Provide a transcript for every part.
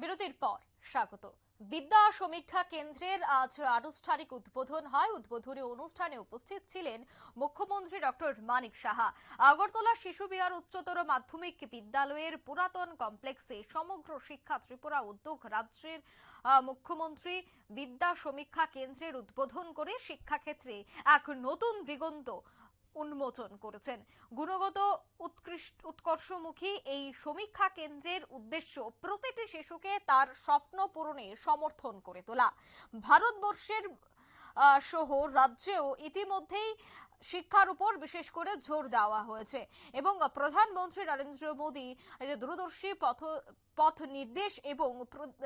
বিরতির পর স্বাগত। বিদ্যা সমীক্ষা কেন্দ্রের আজ আনুষ্ঠানিক উদ্বোধন হয়। উদ্বোধনী অনুষ্ঠানে উপস্থিত ছিলেন মুখ্যমন্ত্রী ডক্টর মানিক সাহা। আগরতলা শিশু বিহার উচ্চতর মাধ্যমিক বিদ্যালয়ের পুরাতন কমপ্লেক্সে সমগ্র শিক্ষা ত্রিপুরা উদ্যোগ রাজ্যের মুখ্যমন্ত্রী বিদ্যা সমীক্ষা কেন্দ্রের উদ্বোধন করে শিক্ষাক্ষেত্রে এক নতুন দিগন্ত উন্মোচন করেছেন। গুণগত উৎকৃষ্ট উৎকর্ষমুখী এই সমীক্ষা কেন্দ্রের উদ্দেশ্য প্রতিটি শিশুকে তার স্বপ্ন পূরণে সমর্থন করে তোলা। ভারতবর্ষের সহ রাজ্যেও ইতিমধ্যেই শিক্ষার উপর বিশেষ করে জোর দেওয়া হয়েছে। এবং প্রধানমন্ত্রী নরেন্দ্র মোদী দূরদর্শী পথ পথ নির্দেশ এবং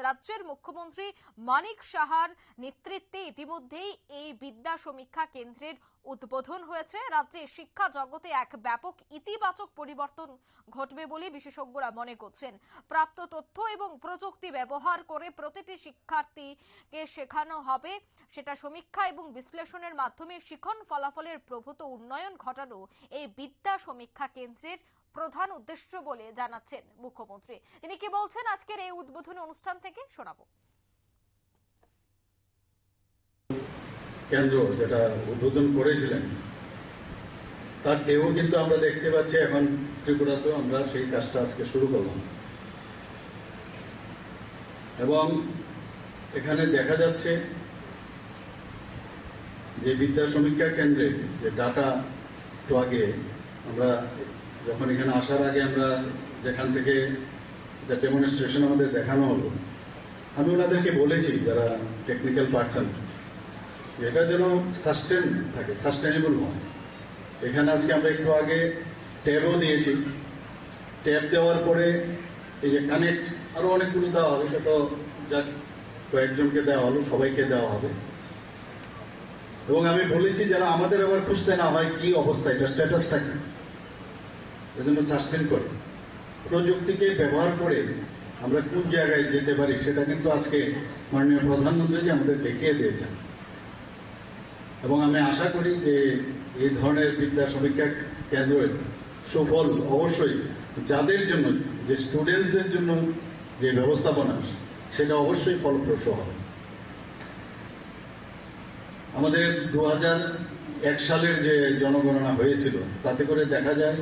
রাজ্যের মুখ্যমন্ত্রী মানিক সাহার নেতৃত্বে ইতিমধ্যেই এই বিদ্যা সমীক্ষা কেন্দ্রের উদ্বোধন হয়েছে। রাজ্যে শিক্ষা জগতে এক ব্যাপক ইতিবাচক পরিবর্তন ঘটবে বলে বিশেষজ্ঞরা মনে করছেন। প্রাপ্ত তথ্য এবং প্রযুক্তি ব্যবহার করে প্রতিটি শিক্ষার্থীকে শেখানো হবে। সেটা সমীক্ষা এবং বিশ্লেষণের মাধ্যমে শিখন ফলাফলের প্রভূত উন্নয়ন ঘটানো এই বিদ্যা সমীক্ষা কেন্দ্রের প্রধান উদ্দেশ্য বলে জানাচ্ছেন মুখ্যমন্ত্রী। তিনি কি বলছেন? আজকের এই উদ্বোধনী অনুষ্ঠান থেকে শোনাবো। কেন্দ্র যেটা উদ্বোধন করেছিলেন, তার ঢেউ কিন্তু আমরা দেখতে পাচ্ছি এখন ত্রিপুরাতেও আমরা সেই কাজটা আজকে শুরু করলাম। এবং এখানে দেখা যাচ্ছে যে বিদ্যা সমীক্ষা কেন্দ্রে যে ডাটা একটু আগে আমরা যখন এখানে আসার আগে আমরা যেখান থেকে যে ডেমনস্ট্রেশন আমাদের দেখানো হলো, আমি ওনাদেরকে বলেছি, যারা টেকনিক্যাল পার্সন এটা যেন সাস্টেন থাকে সাস্টেনেবল হয়। এখানে আজকে আমরা একটু আগে ট্যাবও দিয়েছি। ট্যাব দেওয়ার পরে এই যে কানেক্ট আরও অনেকগুলো দেওয়া হবে সেটা যা কয়েকজনকে দেওয়া হলো, সবাইকে দেওয়া হবে। এবং আমি বলেছি, যারা আমাদের আবার খুঁজতে না হয় কি অবস্থা, এটা স্ট্যাটাসটা কি? এজন্য সাস্টেন করে। প্রযুক্তিকে ব্যবহার করে আমরা কোন জায়গায় যেতে পারি সেটা কিন্তু আজকে মাননীয় প্রধানমন্ত্রী আমাদের দেখিয়ে দিয়েছেন। এবং আমি আশা করি যে এই ধরনের বিদ্যা সমীক্ষা কেন্দ্রের সুফল অবশ্যই যাদের জন্য, যে স্টুডেন্টসদের জন্য যে ব্যবস্থাপনা, সেটা অবশ্যই ফলপ্রসূ হবে। আমাদের দু সালের যে জনগণনা হয়েছিল, তাতে করে দেখা যায়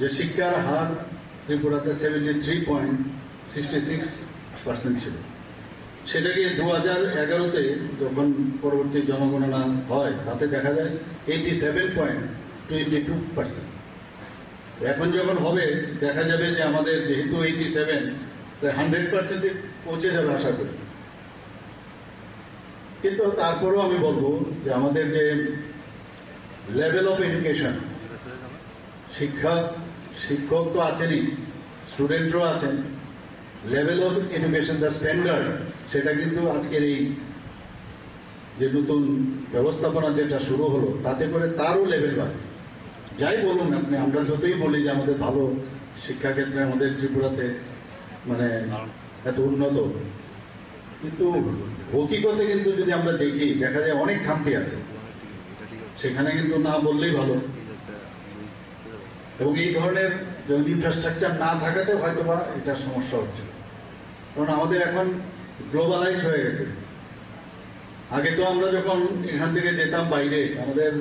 যে শিক্ষার হার ত্রিপুরাতে seventy three point sixty six percent ছিল। সেটাকে দু হাজার এগারোতে যখন পরবর্তী জনগণনা হয়, তাতে দেখা যায় eighty seven point twenty two percent এখন যখন হবে, দেখা যাবে যে আমাদের যেহেতু এইটি সেভেন হান্ড্রেড পার্সেন্টে পৌঁছে যাবে আশা করি। কিন্তু তারপরেও আমি বলব যে আমাদের যে লেভেল অফ এডুকেশন শিক্ষা শিক্ষক তো আছেনই স্টুডেন্টও আছেন। Level of education the standard সেটা কিন্তু আজকের এই যে নতুন ব্যবস্থাপনা যেটা শুরু হলো, তাতে করে তারও লেভেল বাড়ে। যাই বলুন আপনি, আমরা যতই বলি যে আমাদের ভালো শিক্ষাক্ষেত্রে আমাদের ত্রিপুরাতে মানে এত উন্নত, কিন্তু হকিকতে কিন্তু যদি আমরা দেখি, দেখা যায় অনেক খামতি আছে। সেখানে কিন্তু না বললেই ভালো। এবং এই ধরনের ইনফ্রাস্ট্রাকচার না থাকাতে হয়তো বা এটা সমস্যা হচ্ছে। কারণ আমাদের এখন গ্লোবালাইজ হয়ে গেছে। আগে তো আমরা যখন এখান থেকে যেতাম বাইরে, আমাদের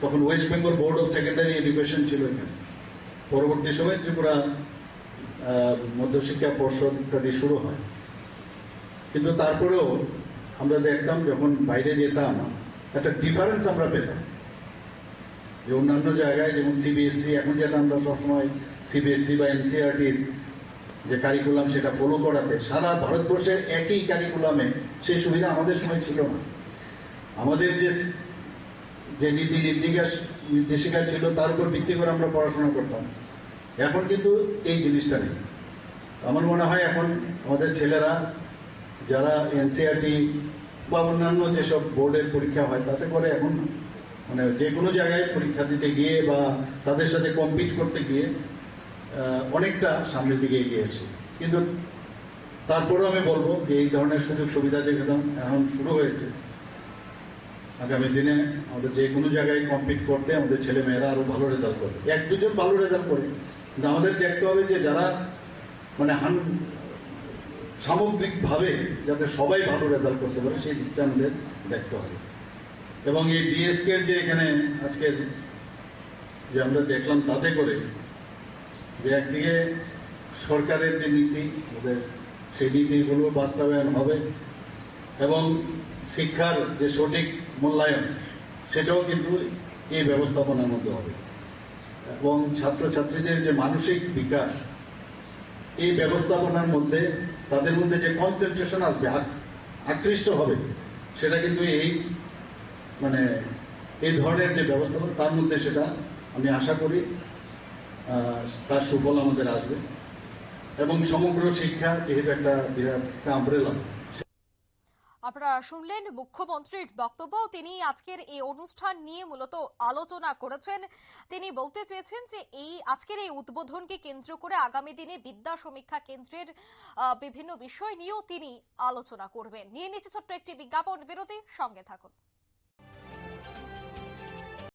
তখন West Bengal board of secondary education ছিল এখানে। পরবর্তী সময় ত্রিপুরা মধ্যশিক্ষা পর্ষদ ইত্যাদি শুরু হয়। কিন্তু তারপরেও আমরা দেখতাম যখন বাইরে যেতাম, একটা ডিফারেন্স আমরা পেতাম। যে অন্যান্য জায়গায়, যেমন সিবিএসসি এখন যেটা আমরা সবসময় সিবিএসসি বা এনসিআরটির যে কারিকুলাম সেটা ফলো করাতে, সারা ভারতবর্ষের একই কারিকুলামে সেই সুবিধা আমাদের সময় ছিল না। আমাদের যে যে নীতি নির্দিকাস নির্দেশিকা ছিল, তার উপর ভিত্তি করে আমরা পড়াশোনা করতাম। এখন কিন্তু এই জিনিসটা নেই। আমার মনে হয় এখন আমাদের ছেলেরা, যারা এনসিআরটি বা অন্যান্য যেসব বোর্ডের পরীক্ষা হয়, তাতে করে এখন মানে যে কোনো জায়গায় পরীক্ষা দিতে গিয়ে বা তাদের সাথে কম্পিট করতে গিয়ে অনেকটা সামনের দিকে এগিয়ে এসে কিন্তু তারপরেও আমি বলব যে এই ধরনের সুযোগ সুবিধা যেগুলো এখন শুরু হয়েছে, আগামী দিনে আমাদের যে কোনো জায়গায় কম্পিট করতে আমাদের ছেলে মেয়েরা আরও ভালো রেজাল্ট করবে। এক দুজন ভালো রেজাল্ট করে, কিন্তু আমাদের দেখতে হবে যে যারা মানে হান, সামগ্রিকভাবে যাতে সবাই ভালো রেজাল্ট করতে পারে, সেই দিকটা আমাদের দেখতে হবে। এবং এই ডিএসকে যে এখানে আজকের যে আমরা দেখলাম তাতে করে যে একদিকে সরকারের যে নীতি ওদের সেই নীতিগুলো বাস্তবায়ন হবে এবং শিক্ষার যে সঠিক মূল্যায়ন, সেটাও কিন্তু এই ব্যবস্থাপনার মধ্যে হবে। এবং ছাত্রছাত্রীদের যে মানসিক বিকাশ, এই ব্যবস্থাপনার মধ্যে, তাদের মধ্যে যে কনসেন্ট্রেশন আসবে আকৃষ্ট হবে, সেটা কিন্তু এই মানে এই ধরনের যে ব্যবস্থাপনা, তার মধ্যে সেটা আমি আশা করি তার সুফল আমাদের আসবে। এবং সমগ্র শিক্ষা যেহেতু একটা বিরাট আমব্রেলা আপনারা শুনলেন মুখ্যমন্ত্রীর বক্তব্য। তিনি আজকের এই অনুষ্ঠান নিয়ে মূলত আলোচনা করেছেন। তিনি বলতে চেয়েছেন যে এই আজকের এই উদ্বোধনকে কেন্দ্র করে আগামী দিনে বিদ্যা সমীক্ষা কেন্দ্রের বিভিন্ন বিষয় নিয়েও তিনি আলোচনা করবেন। নিয়ে নিচ্ছে ছোট্ট একটি বিজ্ঞাপন। বিরতি, সঙ্গে থাকুন।